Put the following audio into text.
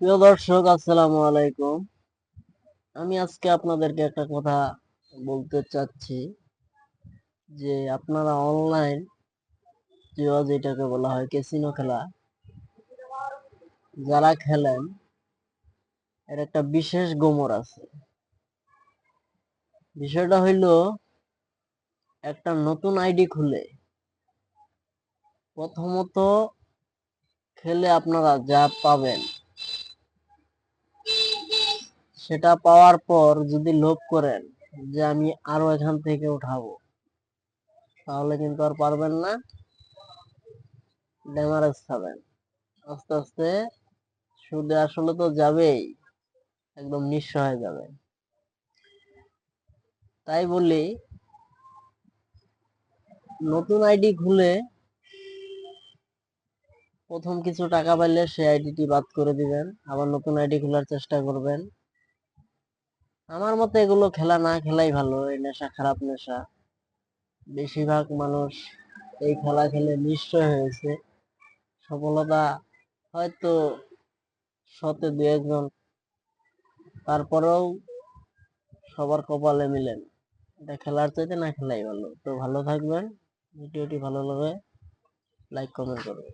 প্রিয় দর্শক, আসসালামু আলাইকুম। আমি আজকে আপনাদেরকে একটা কথা বলতে চাচ্ছি যে আপনারা অনলাইন যেটাকে বলা হয় ক্যাসিনো খেলা, যারা খেলেন, এর একটা বিশেষ গোমর আছে। বিষয়টা হইল, একটা নতুন আইডি খুলে। প্রথমত, খেলে আপনারা যা পাবেন সেটা পাওয়ার পর যদি লোভ করেন যে আমি আরও এখান থেকে উঠাবো, তাহলে কিন্তু আর পারবেন না। ড্যামারেজ খাবেন আস্তে আস্তে সুদে আসলে তো যাবেই, একদম নিঃস্ব হয়ে যাবে। তাই বলি, নতুন আইডি খুলে প্রথম কিছু টাকা পাইলে সেই আইডিটি বাদ করে দিবেন। আবার নতুন আইডি খোলার চেষ্টা করবেন। আমার মতে এগুলো খেলা না খেলাই ভালো, এই নেশা খারাপ নেশা। বেশিরভাগ মানুষ এই খেলা খেলে নিশ্চয় হয়েছে। সফলতা হয়তো শতে দু একজন, তারপরেও সবার কপালে মিলেন এটা খেলার চাইতে না খেলাই ভালো। তো ভালো থাকবেন, ভিডিওটি ভালো লাগে লাইক, কমেন্ট করবেন।